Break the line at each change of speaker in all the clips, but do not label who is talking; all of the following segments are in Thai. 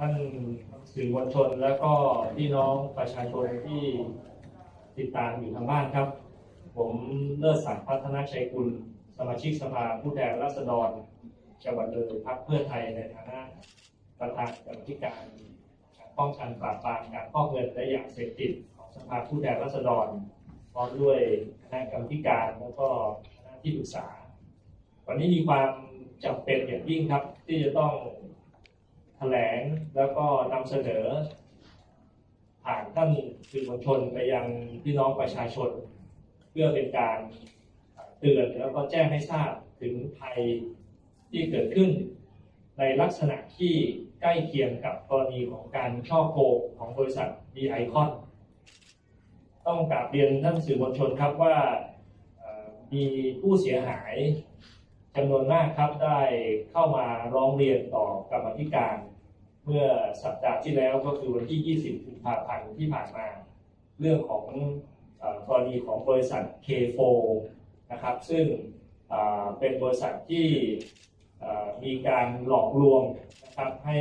ท่านสื่อมวลชนและก็พี่น้องประชาชนที่ติดตามอยู่ทางบ้านครับ ผมเลิศศักดิ์พัฒนาชัยกุล สมาชิกสภาผู้แทนราษฎรจังหวัดเลยพรรคเพื่อไทยในฐานะประธานกรรมธิการป้องกันปราบปรามการฟอกเงินและยาเสพติดของสภาผู้แทนราษฎรพร้อมด้วยคณะกรรมธิการแล้วก็คณะที่ปรึกษา วันนี้มีความจำเป็นอย่างยิ่งครับที่จะต้อง แถลงแล้วก็นำเสนอ ผ่านท่านสื่อมวลชนไปยังพี่น้องประชาชน เพื่อเป็นการเตือนแล้วก็แจ้งให้ทราบถึงภัยที่เกิดขึ้น ในลักษณะที่ใกล้เคียงกับกรณีของการช่อโกงของบริษัทดีไอคอนต้องกราบเรียนท่านสื่อมวลชนครับว่ามีผู้เสียหายจำนวนมากครับได้เข้ามาร้องเรียนต่อกรรมธิการ เมื่อสัปดาห์ที่แล้วก็คือวันที่ 20กุมภาพันธ์ที่ผ่านมา เรื่องของกรณีของบริษัท K4 นะครับ ซึ่งเป็นบริษัทที่มีการหลอกลวงนะครับให้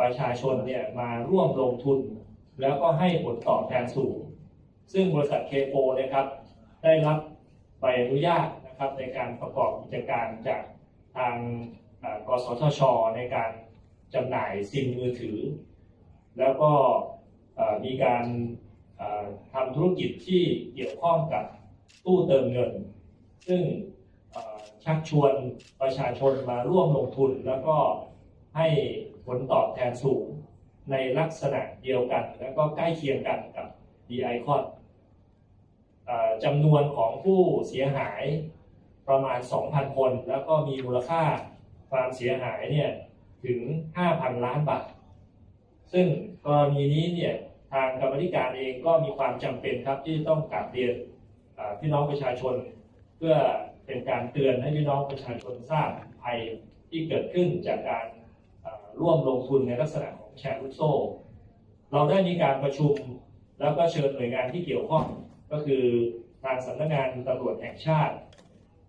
ประชาชนเนี่ยมาร่วมลงทุน แล้วก็ให้ผลตอบแทนสูง ซึ่งบริษัท K4 นะครับได้รับใบอนุญาตนะครับในการประกอบกิจการจากทางกสทช ในการ จำหน่ายซิมมือถือ แล้วก็มีการทำธุรกิจที่เกี่ยวข้องกับตู้เติมเงิน ซึ่งชักชวนประชาชนมาร่วมลงทุน แล้วก็ให้ผลตอบแทนสูงในลักษณะเดียวกัน แล้วก็ใกล้เคียงกันกับ d i c o n เอ่อจำนวนของผู้เสียหายประมาณ 2,000 คน แล้วก็มีมูลค่าความเสียหายเนี่ย ถึง 5,000 ล้านบาท ซึ่งกรณีนี้เนี่ยทางกรรมธิการเองก็มีความจำเป็นครับที่ต้องกราบเรียนพี่น้องประชาชน เพื่อเป็นการเตือนให้พี่น้องประชาชนทราบภัยที่เกิดขึ้นจากการร่วมลงทุนในลักษณะของแชร์ลูกโซ่ เราได้มีการประชุมแล้วก็เชิญหน่วยงานที่เกี่ยวข้องก็คือทางสำนักงานตำรวจแห่งชาติ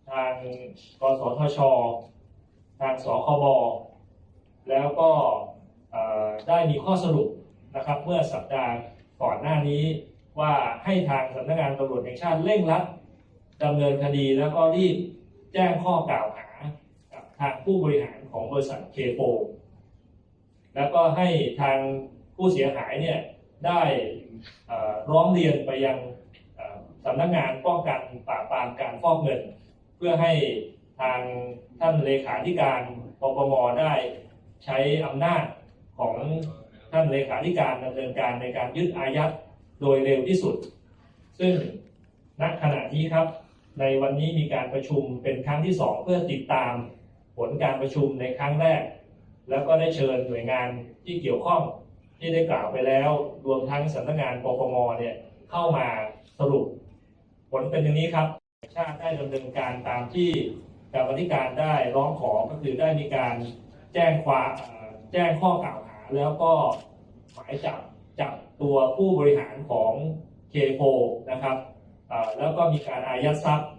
ทางกสทช ทางสคบ แล้วก็ได้มีข้อสรุปนะครับเมื่อสัปดาห์ก่อนหน้านี้ว่าให้ทางสำนักงานตำรวจแห่งชาติเร่งรัดดำเนินคดีแล้วก็รีบแจ้งข้อกล่าวหากับทางผู้บริหารของบริษัทเคโปแล้วก็ให้ทางผู้เสียหายเนี่ยได้ร้องเรียนไปยังสำนักงานป้องกันปราบปรามการฟอกเงิน เพื่อให้ทางท่านเลขาธิการปปมได้ ใช้อำนาจของท่านเลขาธิการดำเนินการในการยึดอายัดโดยเร็วที่สุด ซึ่งณขณะนี้ครับ ในวันนี้มีการประชุมเป็นครั้งที่สองเพื่อติดตามผลการประชุมในครั้งแรก แล้วก็ได้เชิญหน่วยงานที่เกี่ยวข้องที่ได้กล่าวไปแล้ว รวมทั้งสำนักงานปปงเนี่ยเข้ามาสรุป ผลเป็นอย่างนี้ครับ ชาติได้ดำเนินการตามที่กรรมธิการได้ร้องขอก็คือได้มีการ แจ้งความแจ้งข้อกล่าวหา แล้วก็หมายจับจับตัวผู้บริหารของ K4 นะครับแล้วก็มีการอายัดทรัพย์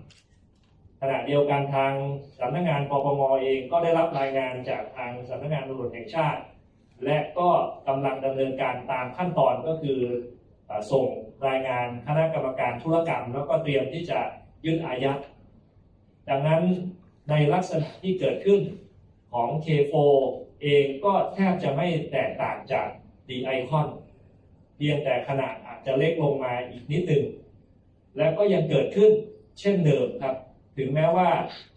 ขณะเดียวกันทางสำนักงานปปงเองก็ได้รับรายงานจากทางสำนักงานตำรวจแห่งชาติ และก็กำลังดำเนินการตามขั้นตอนก็คือเอ่อส่งรายงานคณะกรรมการธุรกรรม แล้วก็เตรียมที่จะยึดอายัดดังนั้นในลักษณะที่เกิดขึ้น ของ K4 เองก็แทบจะไม่แตกต่างจาก D Icon เพียงแต่ขนาดอาจจะเล็กลงมาอีกนิดหนึ่ง และก็ยังเกิดขึ้นเช่นเดิมครับ ถึงแม้ว่า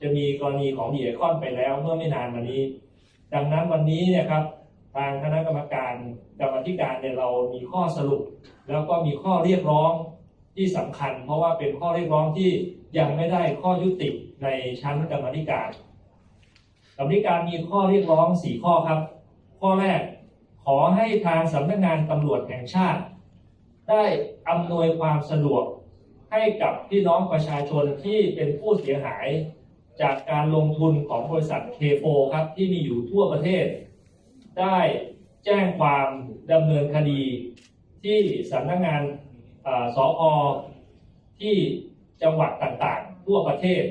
จะมีกรณีของดีไอคอนไปแล้วเมื่อไม่นานมานี้ ดังนั้นวันนี้เนี่ยครับทางคณะกรรมการกรรมธิการเนี่ยเรามีข้อสรุป แล้วก็มีข้อเรียกร้องที่สำคัญ เพราะว่าเป็นข้อเรียกร้องที่ยังไม่ได้ข้อยุติในชั้นกรรมธิการ กรรมธิการมีข้อเรียกร้องสี่ข้อครับ ข้อแรกขอให้ทางสำนักงานตำรวจแห่งชาติ ได้อำนวยความสะดวกให้กับพี่น้องประชาชนที่เป็นผู้เสียหาย จากการลงทุนของบริษัท K4 ครับที่มีอยู่ทั่วประเทศ ได้แจ้งความดำเนินคดีที่สำนักงานเอ่ออที่จังหวัดต่างๆ ทั่วประเทศ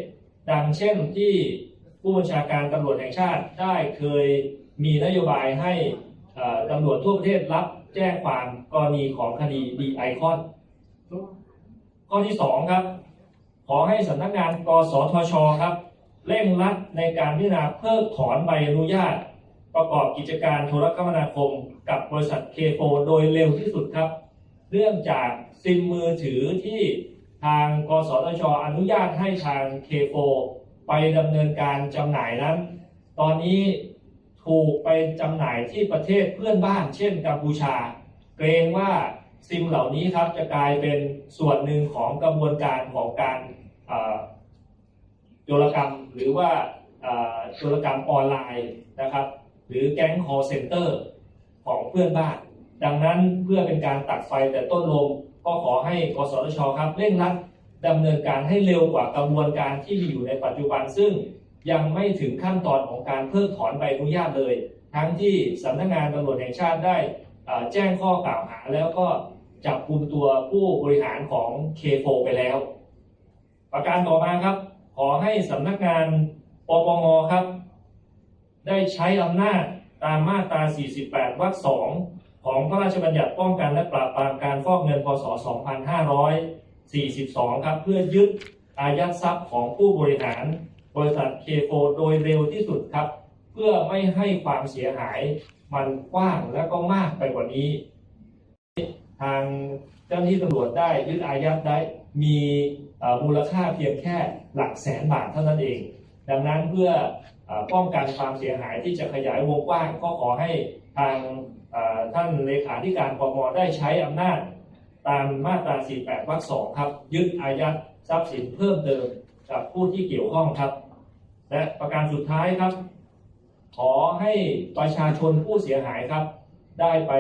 ดังเช่นที่ ผู้บัญชาการตำรวจแห่งชาติได้เคยมีนโยบายให้ตำรวจทั่วประเทศรับแจ้งความกรณีของคดีดีไอคอนข้อที่สองครับ ขอให้สำนักงานกสทชครับ เร่งรัดในการพิจารณาเพิกถอนใบอนุญาต ประกอบกิจการโทรคมนาคม กับบริษัทเคโฟโดยเร็วที่สุดครับเนื่องจากซิมมือถือที่ทางกสทช อนุญาตให้ทางเคโฟ ไปดำเนินการจำหน่ายนั้น ตอนนี้ถูกไปจำหน่ายที่ประเทศเพื่อนบ้าน เช่นกัมพูชา เกรงว่าซิมเหล่านี้ครับจะกลายเป็นส่วนหนึ่งของกระบวนการของการเอ่อโจรกรรมหรือว่าเอ่อโจรกรรมออนไลน์นะครับ หรือแก๊ง call center ของเพื่อนบ้าน ดังนั้นเพื่อเป็นการตัดไฟแต่ต้นลมก็ขอให้กสทชครับเร่งรัด ดำเนินการให้เร็วกว่ากระบวนการที่มีอยู่ในปัจจุบัน ซึ่งยังไม่ถึงขั้นตอนของการเพิกถอนใบอนุญาตเลย ทั้งที่สำนักงานตำรวจแห่งชาติได้แจ้งข้อกล่าวหาแล้วก็จับกลุ่มตัวผู้บริหารของ K4 ไปแล้ว ประการต่อมาครับ ขอให้สำนักงานปปงครับ ได้ใช้อำนาจตามมาตรา 48 วรรคสองของพระราชบัญญัติป้องกันและปราบปรามการฟอกเงิน พศ 2500 42 ครับ เพื่อยึดอายัดทรัพย์ของผู้บริหารบริษัท K4 โโดยเร็วที่สุดครับ เพื่อไม่ให้ความเสียหายมันกว้างและก็มากไปกว่านี้ ทางเจ้าหน้าที่ตำรวจได้ยึดอายัดได้มีมูลค่าเพียงแค่หลักแสนบาทเท่านั้นเอง ดังนั้นเพื่ออป้องกันความเสียหายที่จะขยายวงกว้างก็ขอให้ทางท่านเลขาธิการปมได้ใช้อำนาจ ตามมาตรา 48 วรรคสองครับ ยึดอายัดทรัพย์สินเพิ่มเติมกับผู้ที่เกี่ยวข้องครับ และประการสุดท้ายครับ ขอให้ประชาชนผู้เสียหายครับ ได้ไป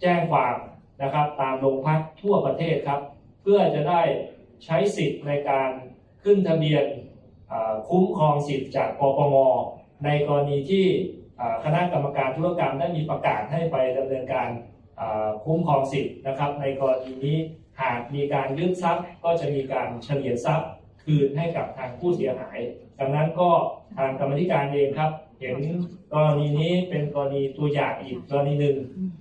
แจ้งความนะครับ ตามโรงพักทั่วประเทศครับ เพื่อจะได้ใช้สิทธิ์ในการขึ้นทะเบียนคุ้มครองสิทธิ์จากปปงในกรณีที่คณะกรรมการธุรกรรมได้มีประกาศให้ไปดำเนินการ คุ้มครองสิทธิ์นะครับ ในกรณีนี้หากมีการยึดทรัพย์ ก็จะมีการเฉลี่ยทรัพย์คืนให้กับทางผู้เสียหาย ดังนั้นก็ทางกรรมธิการเองครับ เห็นกรณีนี้เป็นกรณีตัวอย่างอีกกรณีหนึ่ง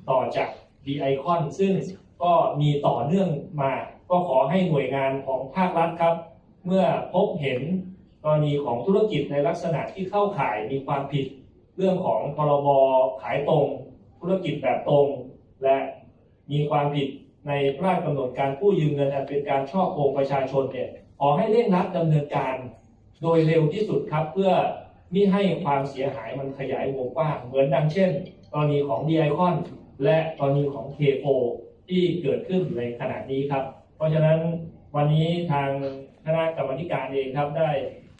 ต่อจากดีไอคอนซึ่งก็มีต่อเนื่องมา ก็ขอให้หน่วยงานของภาครัฐครับ เมื่อพบเห็นกรณีของธุรกิจในลักษณะที่เข้าข่ายมีความผิด เรื่องของพรบขายตรง ธุรกิจแบบตรง และมีความผิดในพระราชกำหนดการกู้ยืมเงินอันเป็นการช่อโกงประชาชนเนี่ยขอให้เร่งรัดดำเนินการ โดยเร็วที่สุดครับเพื่อมิให้ความเสียหายมันขยายวงกว้างเหมือนดังเช่นกรณีของดีไอคอนและกรณีของ K4 ที่เกิดขึ้นในขณะนี้ครับ เพราะฉะนั้นวันนี้ทางคณะกรรมการเองครับได้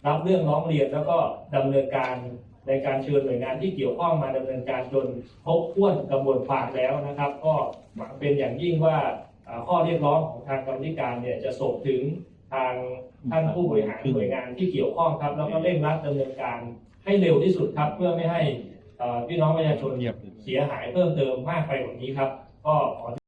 รับเรื่องร้องเรียนแล้วก็ดำเนินการ ในการเชิญหน่วยงานที่เกี่ยวข้องมาดำเนินการจนครบถ้วนกระบวนความแล้วนะครับ ก็หวังเป็นอย่างยิ่งว่าข้อเรียกร้องของทางกรรมการเนี่ยจะส่งถึงทางท่านผู้บริหารหน่วยงานที่เกี่ยวข้องครับ แล้วก็เร่งรัดดำเนินการให้เร็วที่สุดครับ เพื่อไม่ให้พี่น้องประชาชนเสียหายเพิ่มเติมมากไปกว่านี้ครับ ก็ขอ